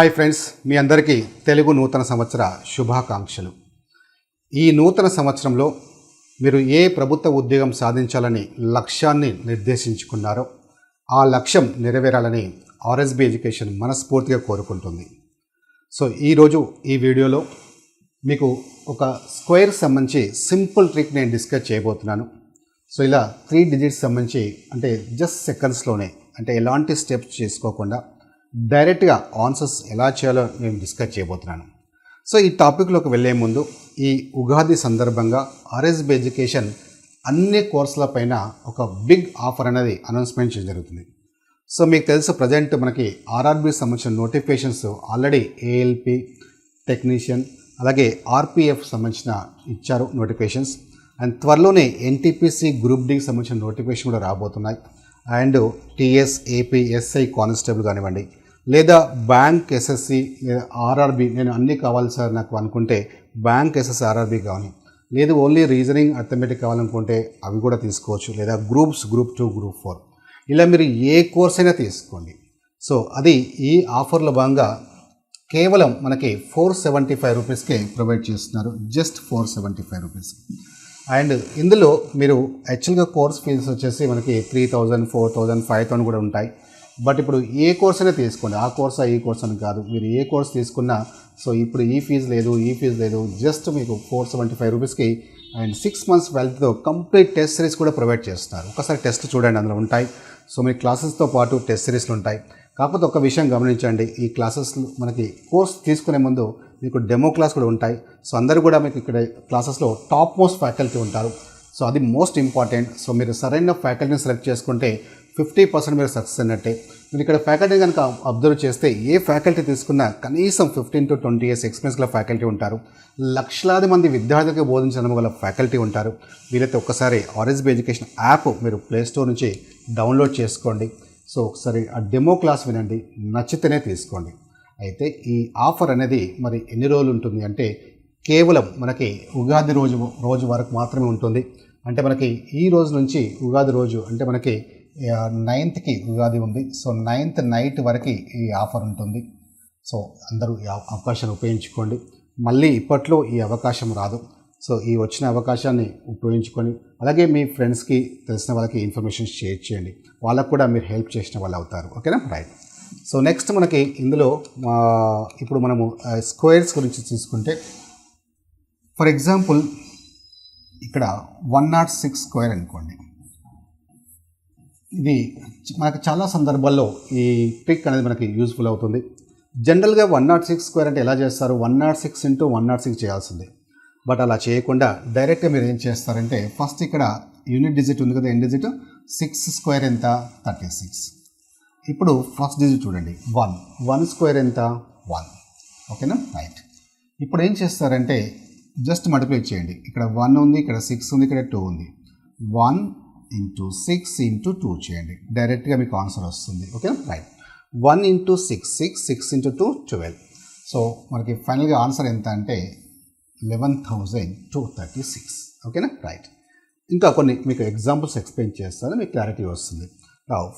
Hi friends మీ అందరికీ తెలుగు నూతన సంవత్సర శుభాకాంక్షలు. ఈ నూతన సంవత్సరంలో మీరు ఏ ప్రభుత్వ ఉద్యోగం సాధించాలని లక్ష్యాన్ని నిర్దేశించుకున్నారో ఆ లక్ష్యం నెరవేరాలని ఆర్ఎస్బి ఎడ్యుకేషన్ మనస్ఫూర్తిగా కోరుకుంటుంది. సో ఈరోజు ఈ వీడియోలో మీకు ఒక స్క్వేర్ సంబంధించి సింపుల్ ట్రిక్ నేను డిస్కస్ చేయబోతున్నాను. సో ఇలా త్రీ డిజిట్స్ సంబంధించి అంటే జస్ట్ సెకండ్స్లోనే అంటే ఎలాంటి స్టెప్స్ చేసుకోకుండా డైరెక్ట్గా ఆన్సర్స్ ఎలా చేయాలో నేను డిస్కస్ చేయబోతున్నాను. సో ఈ టాపిక్లోకి వెళ్ళే ముందు ఈ ఉగాది సందర్భంగా ఆర్ఎస్బి ఎడ్యుకేషన్ అన్ని కోర్సుల పైన ఒక బిగ్ ఆఫర్ అనేది అనౌన్స్మెంట్ చేయడం జరుగుతుంది. సో మీకు తెలుసు ప్రజెంట్ మనకి ఆర్ఆర్బి సంబంధించిన నోటిఫికేషన్స్ ఆల్రెడీ ఏఎల్పి టెక్నీషియన్ అలాగే ఆర్పిఎఫ్ సంబంధించిన ఇచ్చారు నోటిఫికేషన్స్. అండ్ త్వరలోనే ఎన్టీపీసీ గ్రూప్ డికి సంబంధించిన నోటిఫికేషన్ కూడా రాబోతున్నాయి. అండ్ టీఎస్ ఏపీఎస్ఐ కానిస్టేబుల్ కానివ్వండి లేదా బ్యాంక్ ఎస్ఎస్సి లేదా ఆర్ఆర్బి నేను అన్నీ కావాలి సార్ నాకు అనుకుంటే బ్యాంక్ ఎస్ఎస్సి ఆర్ఆర్బి కావాలి. లేదు ఓన్లీ రీజనింగ్ అర్థమెటిక్ కావాలనుకుంటే అవి కూడా తీసుకోవచ్చు. లేదా groups group two group four ఇలా మీరు ఏ కోర్స్ అయినా తీసుకోండి. సో అది ఈ ఆఫర్లో భాగంగా కేవలం మనకి ఫోర్ సెవెంటీ ఫైవ్ రూపీస్కే ప్రొవైడ్ చేస్తున్నారు. Just four seventy five rupees and ఇందులో మీరు యాక్చువల్గా కోర్స్ ఫీజు వచ్చేసి మనకి three thousand four thousand five thousand కూడా ఉంటాయి. బట్ ఇప్పుడు ఏ కోర్స్ అయినా తీసుకోండి. ఆ కోర్సా ఈ కోర్స్ అని కాదు. మీరు ఏ కోర్స్ తీసుకున్నా సో ఇప్పుడు ఈ ఫీజు లేదు ఈ ఫీజు లేదు జస్ట్ మీకు ఫోర్ సెవెంటీ ఫైవ్ రూపీస్కి అండ్ సిక్స్ మంత్స్ వెల్త్తో కంప్లీట్ టెస్ట్ సిరీస్ కూడా ప్రొవైడ్ చేస్తున్నారు. ఒకసారి టెస్ట్ చూడండి అందులో ఉంటాయి. సో మీ క్లాసెస్తో పాటు టెస్ట్ సిరీస్లు ఉంటాయి. కాకపోతే ఒక విషయం గమనించండి. ఈ క్లాసెస్ మనకి కోర్స్ తీసుకునే ముందు మీకు డెమో క్లాస్ కూడా ఉంటాయి. సో అందరూ కూడా మీకు ఇక్కడ క్లాసెస్లో టాప్ మోస్ట్ ఫ్యాకల్టీ ఉంటారు. సో అది మోస్ట్ ఇంపార్టెంట్ సో మీరు సరైన ఫ్యాకల్టీని సెలెక్ట్ చేసుకుంటే ఫిఫ్టీ పర్సెంట్ మీరు సక్సెస్ అన్నట్టే. మీరు ఇక్కడ ఫ్యాకల్టీ కనుక అబ్జర్వ్ చేస్తే ఏ ఫ్యాకల్టీ తీసుకున్నా కనీసం fifteen to twenty years experience గల ఫ్యాకల్టీ ఉంటారు. లక్షలాది మంది విద్యార్థులకు బోధించడం గల ఫ్యాకల్టీ ఉంటారు. వీలైతే ఒక్కసారి ఆర్ఎస్బి ఎడ్యుకేషన్ యాప్ మీరు ప్లేస్టోర్ నుంచి డౌన్లోడ్ చేసుకోండి. సో ఒకసారి ఆ డెమో క్లాస్ వినండి. నచ్చితేనే తీసుకోండి. అయితే ఈ ఆఫర్ అనేది మరి ఎన్ని రోజులు ఉంటుంది అంటే కేవలం మనకి ఉగాది రోజు రోజు వరకు మాత్రమే ఉంటుంది. అంటే మనకి ఈ రోజు నుంచి ఉగాది రోజు అంటే మనకి నైన్త్కి ఉగాది ఉంది. సో నైన్త్ నైట్ వరకు ఈ ఆఫర్ ఉంటుంది. సో అందరూ ఈ అవకాశాన్ని ఉపయోగించుకోండి. మళ్ళీ ఇప్పట్లో ఈ అవకాశం రాదు. సో ఈ వచ్చిన అవకాశాన్ని ఉపయోగించుకొని అలాగే మీ ఫ్రెండ్స్కి తెలిసిన వాళ్ళకి ఇన్ఫర్మేషన్ షేర్ చేయండి. వాళ్ళకు కూడా మీరు హెల్ప్ చేసిన వాళ్ళు అవుతారు. ఓకేనా? రైట్. సో నెక్స్ట్ మనకి ఇందులో ఇప్పుడు మనము స్క్వేర్స్ గురించి తీసుకుంటే ఫర్ ఎగ్జాంపుల్ ఇక్కడ వన్ నాట్ సిక్స్ స్క్వేర్ అనుకోండి. ఇది మనకు చాలా సందర్భాల్లో ఈ ట్రిక్ అనేది మనకి యూస్ఫుల్ అవుతుంది. జనరల్గా వన్ నాట్ సిక్స్ స్క్వేర్ అంటే ఎలా చేస్తారు? One nought six into one nought six చేయాల్సిందే. బట్ అలా చేయకుండా డైరెక్ట్గా మీరు ఏం చేస్తారంటే ఫస్ట్ ఇక్కడ యూనిట్ డిజిట్ ఉంది కదా ఎన్ డిజిట్ సిక్స్ స్క్వేర్ ఎంత? థర్టీ సిక్స్ ఇప్పుడు ఫస్ట్ డిజిట్ చూడండి. వన్ వన్ స్క్వేర్ ఎంత? వన్ ఓకేనా రైట్ ఇప్పుడు ఏం చేస్తారంటే జస్ట్ మల్టిప్లై చేయండి. ఇక్కడ వన్ ఉంది ఇక్కడ సిక్స్ ఉంది ఇక్కడ టూ ఉంది. One into six into two చేయండి. డైరెక్ట్గా మీకు ఆన్సర్ వస్తుంది. Okay right one into six six six into two twelve so మనకి ఫైనల్గా ఆన్సర్ ఎంత అంటే eleven thousand two thirty six ఓకేనా రైట్ ఇంకా కొన్ని మీకు ఎగ్జాంపుల్స్ ఎక్స్ప్లెయిన్ చేస్తాను మీకు క్లారిటీ వస్తుంది.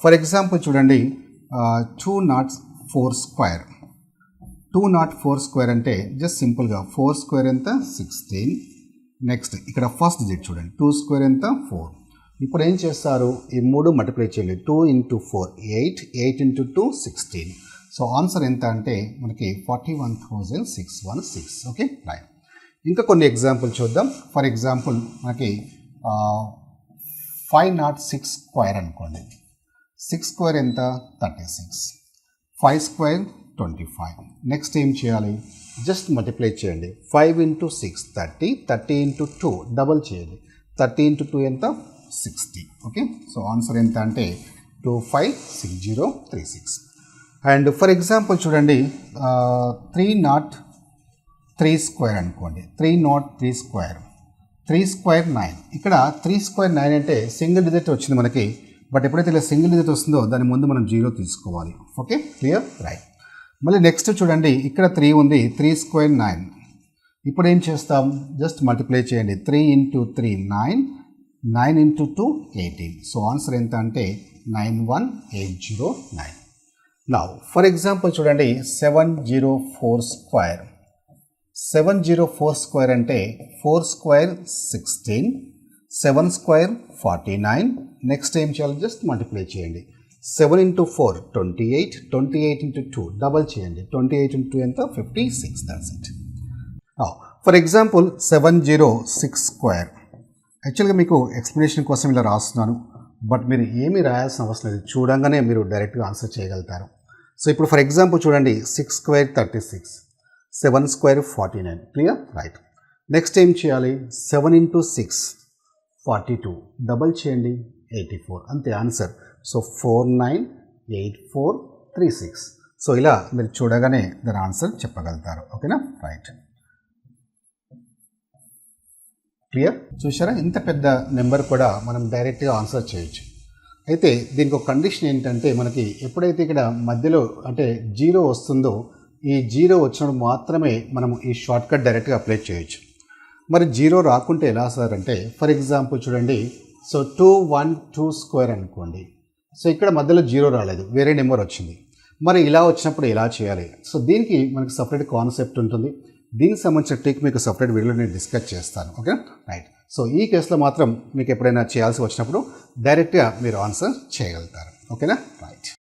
ఫర్ ఎగ్జాంపుల్ చూడండి two nought four square two nought four square అంటే జస్ట్ సింపుల్గా ఫోర్ స్క్వేర్ ఎంత? సిక్స్టీన్ నెక్స్ట్ ఇక్కడ ఫస్ట్ డిజిట్ చూడండి. టూ స్క్వేర్ ఎంత? ఫోర్ ఇప్పుడు ఏం చేస్తారు? ఈ మూడు మల్టిప్లై చేయాలి two into four eight eight into two sixteen so answer ఎంత అంటే మనకి forty one thousand six one six okay right ఇంకా కొన్ని ఎగ్జాంపుల్ చూద్దాం. ఫర్ ఎగ్జాంపుల్ మనకి ఫైవ్ నాట్ సిక్స్ స్క్వేర్ అనుకోండి. సిక్స్ స్క్వేర్ ఎంత? Thirty six five square twenty five next ఏం చేయాలి? జస్ట్ మల్టిప్లై చేయండి. Five into six thirty thirty into two double చేయండి. థర్టీ ఇంటూ టూ ఎంత? సిక్స్టీ ఓకే సో ఆన్సర్ ఎంత అంటే two five six zero three six and for example చూడండి three not three square అనుకోండి. Three nought three square three square nine ఇక్కడ three square nine అంటే single digit వచ్చింది మనకి. But ఎప్పుడైతే ఇలా సింగిల్ డిజిట్ వస్తుందో దాని ముందు మనం జీరో తీసుకోవాలి. ఓకే క్లియర్ రైట్ మళ్ళీ నెక్స్ట్ చూడండి. ఇక్కడ త్రీ ఉంది. త్రీ స్క్వేర్ నైన్ ఇప్పుడు ఏం చేస్తాం? జస్ట్ మల్టిప్లై చేయండి. Three into three nine nine into two eighteen. So answer ఎంత అంటే nine one eight zero nine. నా ఫర్ ఎగ్జాంపుల్ చూడండి seven zero four square. Seven zero four square అంటే four square sixteen seven square forty nine. Next ఏం చేయాలి? Just multiply చేయండి. Seven into four twenty eight. Twenty eight into two double చేయండి. Twenty eight into ఎంత? Fifty six. Thousand it for example seven zero six square. యాక్చువల్గా మీకు explanation కోసం ఇలా రాస్తున్నాను బట్ మీరు ఏమీ రాయాల్సిన అవసరం లేదు. చూడంగానే మీరు డైరెక్ట్గా ఆన్సర్ చేయగలుగుతారు. సో ఇప్పుడు ఫర్ ఎగ్జాంపుల్ చూడండి six square thirty six seven square forty nine. Clear? Right. Next ఏం చేయాలి? Seven into six forty two. Double చేయండి ఎయిటీ ఫోర్. అంతే answer. So four nine eight four three six. So ఇలా మీరు చూడగానే దాని ఆన్సర్ చెప్పగలుగుతారు. ఓకేనా? రైట్. క్లియర్ చూసారా ఇంత పెద్ద నెంబర్ కూడా మనం డైరెక్ట్గా ఆన్సర్ చేయొచ్చు. అయితే దీనికి ఒక కండిషన్ ఏంటంటే మనకి ఎప్పుడైతే ఇక్కడ మధ్యలో అంటే జీరో వస్తుందో ఈ జీరో వచ్చినప్పుడు మాత్రమే మనం ఈ షార్ట్కట్ డైరెక్ట్గా అప్లై చేయొచ్చు. మరి జీరో రాకుంటే ఎలా సార్ అంటే ఫర్ ఎగ్జాంపుల్ చూడండి. So two one two square అనుకోండి. సో ఇక్కడ మధ్యలో జీరో రాలేదు. వేరే నెంబర్ వచ్చింది. మరి ఇలా వచ్చినప్పుడు ఎలా చేయాలి? సో దీనికి మనకి సపరేట్ కాన్సెప్ట్ ఉంటుంది. దీనికి సంబంధించిన టెక్ మీకు సపరేట్ వీడియోలో నేను డిస్కస్ చేస్తాను ఓకే రైట్ సో ఈ కేసులో మాత్రం మీకు ఎప్పుడైనా చేయాల్సి వచ్చినప్పుడు డైరెక్ట్గా మీరు ఆన్సర్ చేయగలుగుతారు ఓకేనా రైట్